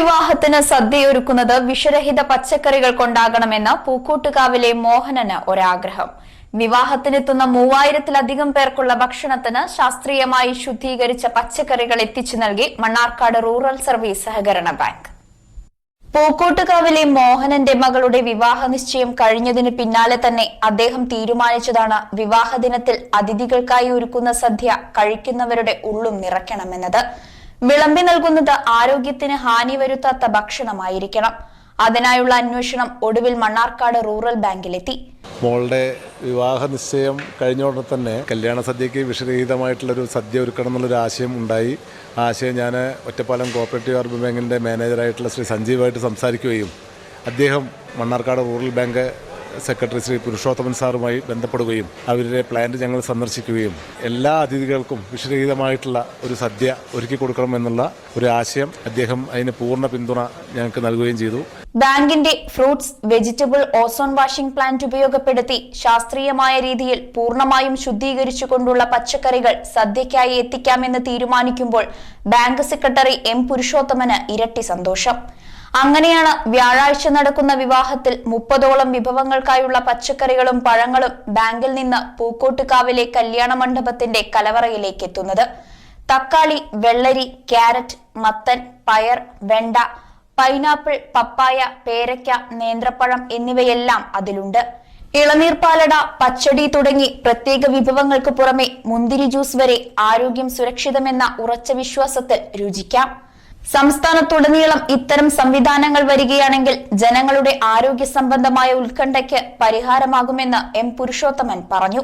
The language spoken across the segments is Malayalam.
വിവാഹത്തിന് സദ്യയൊരുക്കുന്നത് വിഷരഹിത പച്ചക്കറികൾ കൊണ്ടാകണമെന്ന് പൂക്കോട്ടുകാവിലെ മോഹനന് ഒരാഗ്രഹം. വിവാഹത്തിനെത്തുന്ന മൂവായിരത്തിലധികം പേർക്കുള്ള ഭക്ഷണത്തിന് ശാസ്ത്രീയമായി ശുദ്ധീകരിച്ച പച്ചക്കറികൾ എത്തിച്ചു നൽകി മണ്ണാർക്കാട് റൂറൽ സർവീസ് സഹകരണ ബാങ്ക്. പൂക്കോട്ടുകാവിലെ മോഹനന്റെ മകളുടെ വിവാഹ നിശ്ചയം കഴിഞ്ഞതിന് പിന്നാലെ തന്നെ അദ്ദേഹം തീരുമാനിച്ചതാണ് വിവാഹ ദിനത്തിൽ അതിഥികൾക്കായി ഒരുക്കുന്ന സദ്യ കഴിക്കുന്നവരുടെ ഉള്ളും നിറയ്ക്കണമെന്നത്. വിളമ്പി നൽകുന്നത് ആരോഗ്യത്തിന് ഹാനി വരുത്താത്ത ഭക്ഷണമായിരിക്കണം. അതിനായുള്ള അന്വേഷണം ഒടുവിൽ മണ്ണാർക്കാട് റൂറൽ ബാങ്കിലെത്തി. മോളുടെ വിവാഹ നിശ്ചയം കഴിഞ്ഞോടെ തന്നെ കല്യാണ സദ്യക്ക് വിഷരഹിതമായിട്ടുള്ളൊരു സദ്യ ഒരുക്കണം എന്നുള്ളൊരു ആശയം ഉണ്ടായി. ആശയം ഞാൻ ഒറ്റപ്പാലം കോപ്പറേറ്റീവ് അർബൻ ബാങ്കിന്റെ മാനേജറായിട്ടുള്ള ശ്രീ സഞ്ജീവായിട്ട് സംസാരിക്കുകയും അദ്ദേഹം Mannarkkad rural bank secretary Shri Purushothaman സാറുമായി ബന്ധപ്പെടുകയും അവരുടെ പ്ലാന്റ് ഞങ്ങൾ സന്ദർശിക്കുകയും എല്ലാ അതിഥികൾക്കും വിഷരഹിതമായിട്ടുള്ള ഒരു സദ്യ ഒരുക്കി കൊടുക്കണമെന്നുള്ള ഒരു ആശയം അദ്ദേഹം അതിന് പൂർണ പിന്തുണ ഞങ്ങൾക്ക് നൽകുകയും ചെയ്തു. ബാങ്കിന്റെ fruits vegetable ozone washing plant ഉപയോഗപ്പെടുത്തി ശാസ്ത്രീയമായ രീതിയിൽ പൂർണമായും ശുദ്ധീകരിച്ചുകൊണ്ടുള്ള പച്ചക്കറികൾ സദ്യയ്ക്കായി എത്തിക്കാമെന്ന് തീരുമാനിക്കുമ്പോൾ ബാങ്ക് സെക്രട്ടറി എം പുരുഷോത്തമന് ഇരട്ടി സന്തോഷം. അങ്ങനെയാണ് വ്യാഴാഴ്ച നടക്കുന്ന വിവാഹത്തിൽ മുപ്പതോളം വിഭവങ്ങൾക്കായുള്ള പച്ചക്കറികളും പഴങ്ങളും ബാങ്കിൽ നിന്ന് പൂക്കോട്ടുകാവിലെ കല്യാണ മണ്ഡപത്തിന്റെ കലവറയിലേക്ക് എത്തുന്നത്. തക്കാളി വെള്ളരി ക്യാരറ്റ് മത്തൻ പയർ വെണ്ട പൈനാപ്പിൾ പപ്പായ പേരയ്ക്ക നേന്ത്രപ്പഴം എന്നിവയെല്ലാം അതിലുണ്ട്. ഇളനീർ പാലട പച്ചടി തുടങ്ങി പ്രത്യേക വിഭവങ്ങൾക്ക് പുറമെ മുന്തിരി ജ്യൂസ് വരെ ആരോഗ്യം സുരക്ഷിതമെന്ന ഉറച്ച വിശ്വാസത്തിൽ രുചിക്കാം. സംസ്ഥാനത്തുടനീളം ഇത്തരം സംവിധാനങ്ങൾ വരികയാണെങ്കിൽ ജനങ്ങളുടെ ആരോഗ്യ സംബന്ധമായ ഉത്കണ്ഠയ്ക്ക് പരിഹാരമാകുമെന്ന് എം പുരുഷോത്തമൻ പറഞ്ഞു.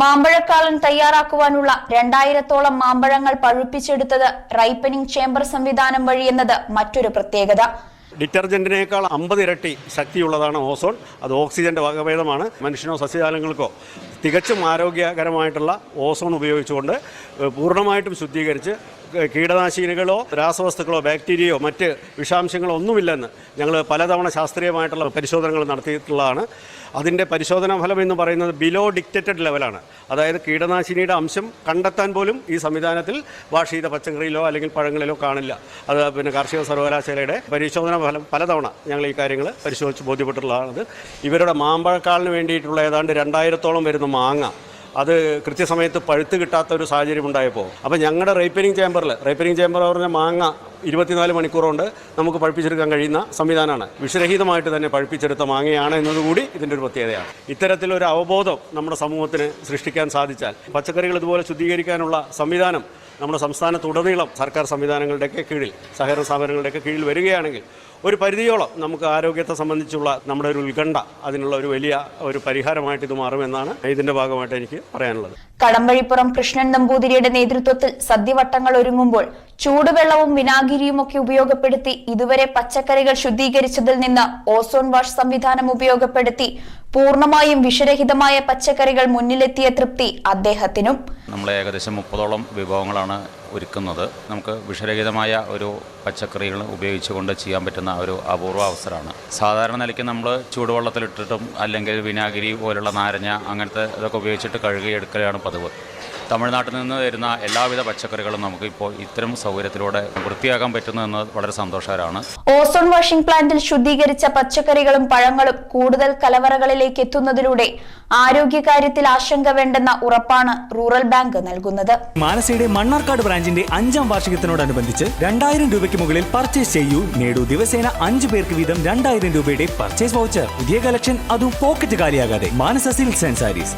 മാമ്പഴക്കാലൻ തയ്യാറാക്കുവാനുള്ള രണ്ടായിരത്തോളം മാമ്പഴങ്ങൾ പഴുപ്പിച്ചെടുത്തത് റൈപ്പനിംഗ് ചേംബർ സംവിധാനം വഴിയെന്നത് മറ്റൊരു പ്രത്യേകത. ഡിറ്റർജന്റിനേക്കാൾ അമ്പത് ഇരട്ടി ശക്തിയുള്ളതാണ് ഓസോൺ. അത് ഓക്സിജന്റെ വകഭേദമാണ്. മനുഷ്യനോ സസ്യജാലങ്ങൾക്കോ തികച്ചും ആരോഗ്യകരമായിട്ടുള്ള ഓസോൺ ഉപയോഗിച്ചുകൊണ്ട് പൂർണമായിട്ടും ശുദ്ധീകരിച്ച് കീടനാശിനികളോ രാസവസ്തുക്കളോ ബാക്ടീരിയയോ മറ്റ് വിഷാംശങ്ങളോ ഒന്നുമില്ലെന്ന് ഞങ്ങൾ പലതവണ ശാസ്ത്രീയമായിട്ടുള്ള പരിശോധനകൾ നടത്തിയിട്ടുള്ളതാണ്. അതിന്റെ പരിശോധനാ ഫലം എന്ന് പറയുന്നത് ബിലോ ഡിക്റ്ററ്റഡ് ലെവലാണ് അതായത് കീടനാശിനിയുടെ അംശം കണ്ടെത്താൻ പോലും ഈ സംവിധാനത്തിൽ വാഷ് ചെയ്ത പച്ചക്കറിയിലോ അല്ലെങ്കിൽ പഴങ്ങളിലോ കാണില്ല. അത് പിന്നെ കാർഷിക സർവകലാശാലയുടെ പരിശോധനാ ഫലം പലതവണ ഞങ്ങൾ ഈ കാര്യങ്ങൾ പരിശോധിച്ച് ബോധ്യപ്പെട്ടിട്ടുള്ളതാണ്. ഇവരുടെ മാമ്പഴക്കാലിന് വേണ്ടിയിട്ടുള്ള ഏതാണ്ട് രണ്ടായിരത്തോളം വരുന്ന മാങ്ങ അത് കൃത്യസമയത്ത് പഴുത്ത് കിട്ടാത്ത ഒരു സാഹചര്യം ഉണ്ടായപ്പോൾ അപ്പോൾ ഞങ്ങളുടെ റൈപ്പനിങ് ചേമ്പറിൽ റൈപ്പനിങ് ചേമ്പർ പറഞ്ഞ മാങ്ങ ഇരുപത്തിനാല് മണിക്കൂറുകൊണ്ട് നമുക്ക് പഴുപ്പിച്ചെടുക്കാൻ കഴിയുന്ന സംവിധാനമാണ്. വിഷരഹിതമായിട്ട് തന്നെ പഴുപ്പിച്ചെടുത്ത മാങ്ങയാണ് എന്നതുകൂടി ഇതിന്റെ ഒരു പ്രത്യേകതയാണ്. ഇത്തരത്തിലൊരു അവബോധം നമ്മുടെ സമൂഹത്തിന് സൃഷ്ടിക്കാൻ സാധിച്ചാൽ പച്ചക്കറികൾ ഇതുപോലെ ശുദ്ധീകരിക്കാനുള്ള സംവിധാനം നമ്മുടെ സംസ്ഥാനത്തുടനീളം സർക്കാർ സംവിധാനങ്ങളുടെയൊക്കെ കീഴിൽ സഹകരണ സ്ഥാപനങ്ങളുടെയൊക്കെ കീഴിൽ വരികയാണെങ്കിൽ ഒരു പരിധിയോളം നമുക്ക് ആരോഗ്യത്തെ സംബന്ധിച്ചുള്ള നമ്മുടെ ഒരു ഉത്കണ്ഠ അതിനുള്ള ഒരു വലിയ ഒരു പരിഹാരമായിട്ട് ഇത് മാറുമെന്നാണ് ഇതിന്റെ ഭാഗമായിട്ട് എനിക്ക് പറയാനുള്ളത്. കടമ്പഴിപ്പുറം കൃഷ്ണൻ നമ്പൂതിരിയുടെ നേതൃത്വത്തിൽ സദ്യവട്ടങ്ങൾ ഒരുങ്ങുമ്പോൾ ചൂടുവെള്ളവും വിനാഗിരിയും ഒക്കെ ഉപയോഗപ്പെടുത്തി ഇതുവരെ പച്ചക്കറികൾ ശുദ്ധീകരിച്ചതിൽ നിന്ന് ഓസോൺ വാഷ് സംവിധാനം ഉപയോഗപ്പെടുത്തി പൂർണമായും വിഷരഹിതമായ പച്ചക്കറികൾ മുന്നിലെത്തിയ തൃപ്തി അദ്ദേഹത്തിനും. നമ്മൾ ഏകദേശം മുപ്പതോളം വിഭവങ്ങളാണ് ഒരുക്കുന്നത്. നമുക്ക് വിഷരഹിതമായ ഒരു പച്ചക്കറികൾ ഉപയോഗിച്ചുകൊണ്ട് ചെയ്യാൻ പറ്റുന്ന ഒരു അപൂർവ അവസരമാണ്. സാധാരണ നിലയ്ക്ക് നമ്മൾ ചൂടുവെള്ളത്തിലിട്ടിട്ടും അല്ലെങ്കിൽ വിനാഗിരി പോലുള്ള നാരങ്ങ അങ്ങനത്തെ ഇതൊക്കെ ഉപയോഗിച്ചിട്ട് കഴുകിയെടുക്കലാണ് പതിവ്. തമിഴ്നാട്ടിൽ നിന്ന് വരുന്ന എല്ലാവിധ പച്ചക്കറികളും നമുക്ക് ഇപ്പോൾ ഇത്തരം സൗകര്യത്തിലൂടെ വൃത്തിയാക്കാൻ പറ്റുന്നു എന്നത് വളരെ സന്തോഷകരമാണ്. ഓസോൺ വാഷിംഗ് പ്ലാന്റിൽ ശുദ്ധീകരിച്ച പച്ചക്കറികളും പഴങ്ങളും കൂടുതൽ കലവറകളിലേക്ക് എത്തുന്നതിലൂടെ ആരോഗ്യകാര്യത്തിൽ ആശങ്ക വേണ്ടെന്ന ഉറപ്പാണ് റൂറൽ ബാങ്ക് നൽകുന്നത്. മാനസയുടെ മണ്ണാർക്കാട് ബ്രാഞ്ചിന്റെ അഞ്ചാം വാർഷികത്തിനോടനുബന്ധിച്ച് രണ്ടായിരം രൂപയ്ക്ക് മുകളിൽ പർച്ചേസ് ചെയ്യൂ. നേടൂ ദിവസേന അഞ്ചു പേർക്ക് വീതം രണ്ടായിരം രൂപയുടെ പർച്ചേസ് വൗച്ചർ പുതിയ കളക്ഷൻ അതും pocket കാലിയാകാതെ. Manasa silks and sarees